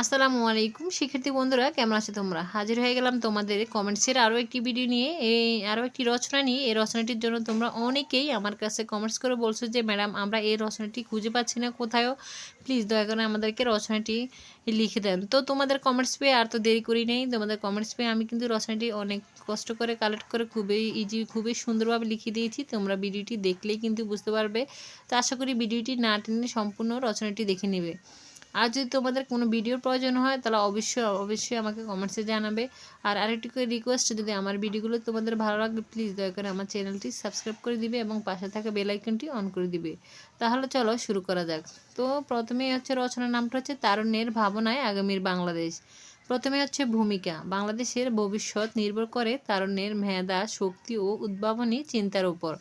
আসসালামু আলাইকুম। শিক্ষার্থী বন্ধুরা, কেমন আছে তোমরা? হাজির হয়ে গেলাম তোমাদের কমেন্টসের আরও একটি ভিডিও নিয়ে। এই আরও একটি রচনা নিয়ে। এই রচনাটির জন্য তোমরা অনেকেই আমার কাছে কমেন্টস করে বলছো যে, ম্যাডাম, আমরা এই রচনাটি খুঁজে পাচ্ছি না কোথায়ও। প্লিজ দয়া করে আমাদেরকে রচনাটি লিখে দেন। তো তোমাদের কমেন্টস পেয়ে আর তো দেরি করি নেই। তোমাদের কমেন্টস পেয়ে আমি কিন্তু রচনাটি অনেক কষ্ট করে কালেক্ট করে খুবই ইজি খুবই সুন্দরভাবে লিখে দিয়েছি। তোমরা ভিডিওটি দেখলেই কিন্তু বুঝতে পারবে। তো আশা করি ভিডিওটি না টেনে সম্পূর্ণ রচনাটি দেখে নেবে। আর যদি তোমাদের কোনো ভিডিওর প্রয়োজন হয়, তাহলে অবশ্যই অবশ্যই আমাকে কমেন্টসে জানাবে। আর আরেকটি করে রিকোয়েস্ট যদি আমার ভিডিওগুলো তোমাদের ভালো লাগবে প্লিজ দয়া করে আমার চ্যানেলটি সাবস্ক্রাইব করে দিবে এবং পাশে থাকা বেল আইকনটি অন করে দিবে। তাহলে চলো শুরু করা যাক। তো প্রথমেই হচ্ছে রচনার নামটা হচ্ছে তারুণ্যের ভাবনায় আগামীর বাংলাদেশ। প্রথমে হচ্ছে ভূমিকা। বাংলাদেশের ভবিষ্যৎ নির্ভর করে তারুণ্যের মেধা, শক্তি ও উদ্ভাবনী চিন্তার উপর।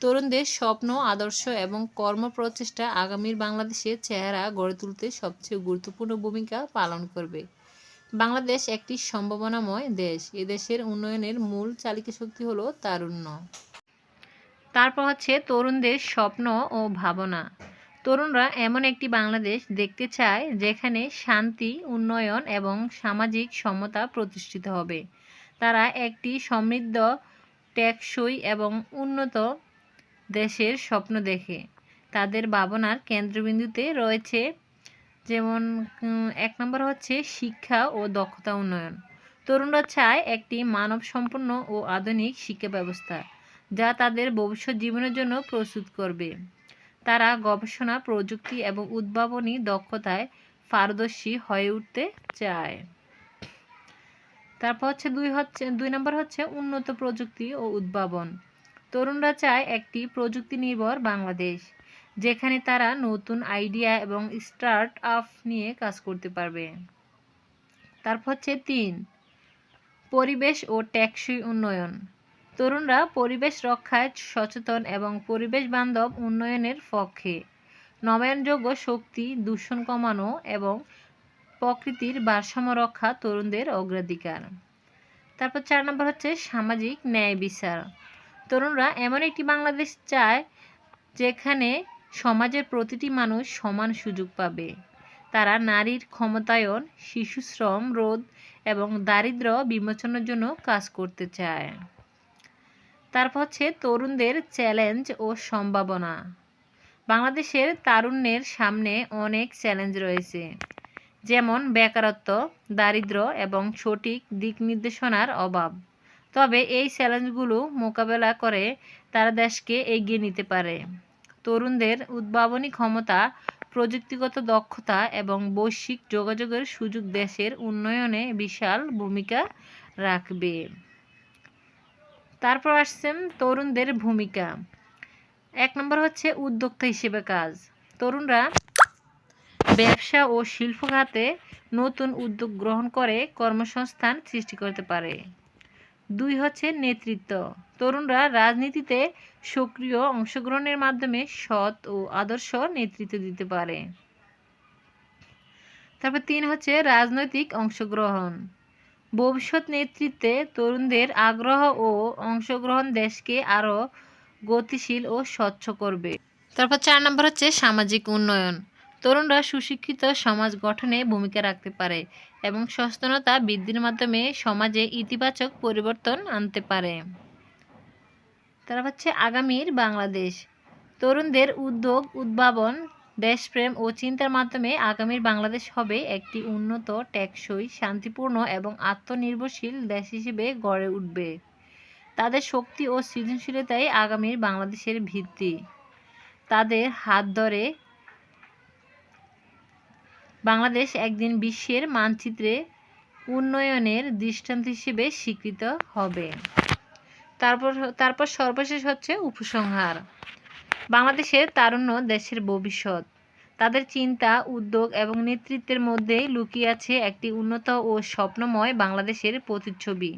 তরুণদের স্বপ্ন, আদর্শ এবং কর্মপ্রচেষ্টা আগামীর বাংলাদেশের চেহারা গড়ে তুলতে সবচেয়ে গুরুত্বপূর্ণ ভূমিকা পালন করবে। বাংলাদেশ একটি সম্ভাবনাময় দেশ। এদেশের উন্নয়নের মূল চালিকা শক্তি হলো তারুণ্য। তারপর হচ্ছে তরুণদের স্বপ্ন ও ভাবনা। তরুণরা এমন একটি বাংলাদেশ দেখতে চায় যেখানে শান্তি, উন্নয়ন এবং সামাজিক সমতা প্রতিষ্ঠিত হবে। তারা একটি সমৃদ্ধ, টেকসই এবং উন্নত দেশের স্বপ্ন দেখে। তাদের ভাবনার কেন্দ্রবিন্দুতে রয়েছে যেমন এক নম্বর হচ্ছে শিক্ষা ও দক্ষতা উন্নয়ন। তরুণরা চায় একটি মানবসম্পন্ন ও আধুনিক শিক্ষা ব্যবস্থা যা তাদের ভবিষ্যৎ জীবনের জন্য প্রস্তুত করবে। তারা গবেষণা, প্রযুক্তি এবং উদ্ভাবনী দক্ষতায় পারদর্শী হয়ে উঠতে চায়। তারপর হচ্ছে দুই হচ্ছে, দুই নম্বর হচ্ছে উন্নত প্রযুক্তি ও উদ্ভাবন। তরুণরা চায় একটি প্রযুক্তি নির্ভর বাংলাদেশ, যেখানে তারা নতুন আইডিয়া এবং স্টার্ট আপ নিয়ে কাজ করতে পারবে। তারপর হচ্ছে তিন, পরিবেশ ও টেকসই উন্নয়ন। তরুণরা পরিবেশ রক্ষায় সচেতন এবং পরিবেশ বান্ধব উন্নয়নের পক্ষে নবায়নযোগ্য শক্তি, দূষণ কমানো এবং প্রকৃতির ভারসাম্য রক্ষা তরুণদের অগ্রাধিকার। তারপর চার নম্বর হচ্ছে সামাজিক ন্যায় বিচার। তরুণরা এমন একটি বাংলাদেশ চায় যেখানে সমাজের প্রতিটি মানুষ সমান সুযোগ পাবে। তারা নারীর ক্ষমতায়ন, শিশু শ্রম রোধ এবং দারিদ্র্য বিমোচনের জন্য কাজ করতে চায়। তারপর হচ্ছে তরুণদের চ্যালেঞ্জ ও সম্ভাবনা। বাংলাদেশের তারুণ্যের সামনে অনেক চ্যালেঞ্জ রয়েছে, যেমন বেকারত্ব দারিদ্র এবং সঠিক দিক নির্দেশনার অভাব। তবে এই চ্যালেঞ্জগুলো মোকাবেলা করে তারা দেশকে এগিয়ে নিতে পারে। তরুণদের উদ্ভাবনী ক্ষমতা, প্রযুক্তিগত দক্ষতা এবং বৈশ্বিক যোগাযোগের সুযোগ দেশের উন্নয়নে বিশাল ভূমিকা রাখবে। তারপর আসছেন তরুণদের ভূমিকা। এক নম্বর হচ্ছে উদ্যোক্তা হিসেবে কাজ। তরুণরা ব্যবসা ও শিল্প খাতে নতুন উদ্যোগ গ্রহণ করে কর্মসংস্থান সৃষ্টি করতে পারে। দুই হচ্ছে নেতৃত্ব। তরুণরা রাজনীতিতে সক্রিয় অংশগ্রহণের মাধ্যমে সৎ ও আদর্শ নেতৃত্ব দিতে পারে। তারপর তিন হচ্ছে রাজনৈতিক অংশগ্রহণ। ভবিষ্যৎ নেতৃত্বে তরুণদের আগ্রহ ও অংশগ্রহণ দেশকে আরও গতিশীল ও স্বচ্ছ করবে। তারপর চার নম্বর হচ্ছে সামাজিক উন্নয়ন। তরুণরা সুশিক্ষিত সমাজ গঠনে ভূমিকা রাখতে পারে এবং সচেতনতা বৃদ্ধির মাধ্যমে সমাজে ইতিবাচক পরিবর্তন আনতে পারে। তারা হচ্ছে আগামীর বাংলাদেশ। তরুণদের উদ্যোগ, উদ্ভাবন, দেশপ্রেম ও চিন্তার মাধ্যমে আগামীর বাংলাদেশ হবে একটি উন্নত, টেকসই, শান্তিপূর্ণ এবং আত্মনির্ভরশীল দেশ হিসেবে গড়ে উঠবে। তাদের শক্তি ও সৃজনশীলতাই আগামীর বাংলাদেশের ভিত্তি। তাদের হাত ধরে বাংলাদেশ একদিন বিশ্বের মানচিত্রে উন্নয়নের দৃষ্টান্ত হিসেবে স্বীকৃত হবে। তারপর তারপর সর্বশেষ হচ্ছে উপসংহার। বাংলাদেশের তারুণ্য দেশের ভবিষ্যৎ। তাদের চিন্তা, উদ্যোগ এবং নেতৃত্বের মধ্যে লুকিয়ে আছে একটি উন্নত ও স্বপ্নময় বাংলাদেশের প্রতিচ্ছবি।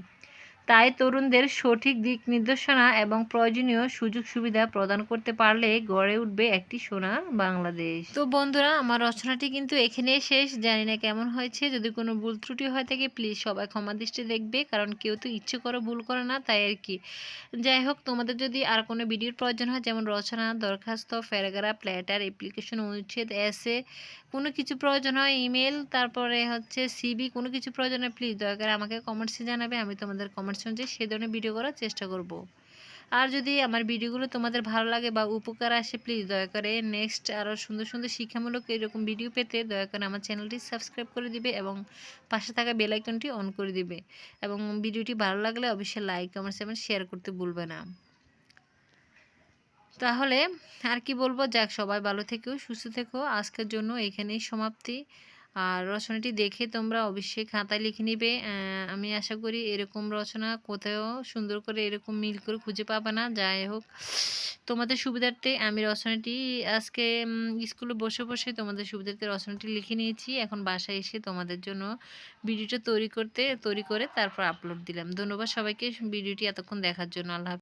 তাই তরুণদের সঠিক দিক নির্দেশনা এবং প্রয়োজনীয় সুযোগ সুবিধা প্রদান করতে পারলে গড়ে উঠবে একটি সোনা বাংলাদেশ। তো বন্ধুরা, আমার রচনাটি কিন্তু এখানে শেষ। জানি না কেমন হয়েছে। যদি কোনো ভুল ত্রুটি হয়ে থাকে প্লিজ সবাই ক্ষমা দৃষ্টি দেখবে, কারণ কেউ তো ইচ্ছে করে ভুল করে না, তাই আর কি। যাই হোক, তোমাদের যদি আর কোনো ভিডিওর প্রয়োজন হয়, যেমন রচনা, দরখাস্ত, প্যারাগ্রাফ লেটার অ্যাপ্লিকেশন অনুচ্ছেদ এসে কোনো কিছু প্রয়োজন হয় ইমেল তারপরে হচ্ছে সিবি কোনো কিছু প্রয়োজন হয় প্লিজ দয়া করে আমাকে কমেন্টসে জানাবে, আমি তোমাদের কমেন্টস অনুযায়ী সে ধরনের ভিডিও করার চেষ্টা করব। আর যদি আমার ভিডিওগুলো তোমাদের ভালো লাগে বা উপকার আসে প্লিজ দয়া করে নেক্সট আরও সুন্দর সুন্দর শিক্ষামূলক এরকম ভিডিও পেতে দয়া করে আমার চ্যানেলটি সাবস্ক্রাইব করে দিবে এবং পাশে থাকা বেল আইকনটি অন করে দিবে। এবং ভিডিওটি ভালো লাগলে অবশ্যই লাইক কমেন্টস এবং শেয়ার করতে ভুলবে না। তাহলে আর কি বলব? যাক, সবাই ভালো থেকো, সুস্থ থেকো। আজকের জন্য এখানেই সমাপ্তি। আর রচনাটি দেখে তোমরা অবশ্যই খাতায় লিখে নিবে। আমি আশা করি এরকম রচনা কোথাও সুন্দর করে এরকম মিল করে খুঁজে পাবে না। যাই হোক, তোমাদের সুবিধার্থে আমি রচনাটি আজকে স্কুলে বসে বসে তোমাদের সুবিধার্থে রচনাটি লিখে নিয়েছি। এখন বাসায় এসে তোমাদের জন্য ভিডিওটা তৈরি করতে, তৈরি করে তারপর আপলোড দিলাম। ধন্যবাদ সবাইকে ভিডিওটি এতক্ষণ দেখার জন্য। আল্লাহ।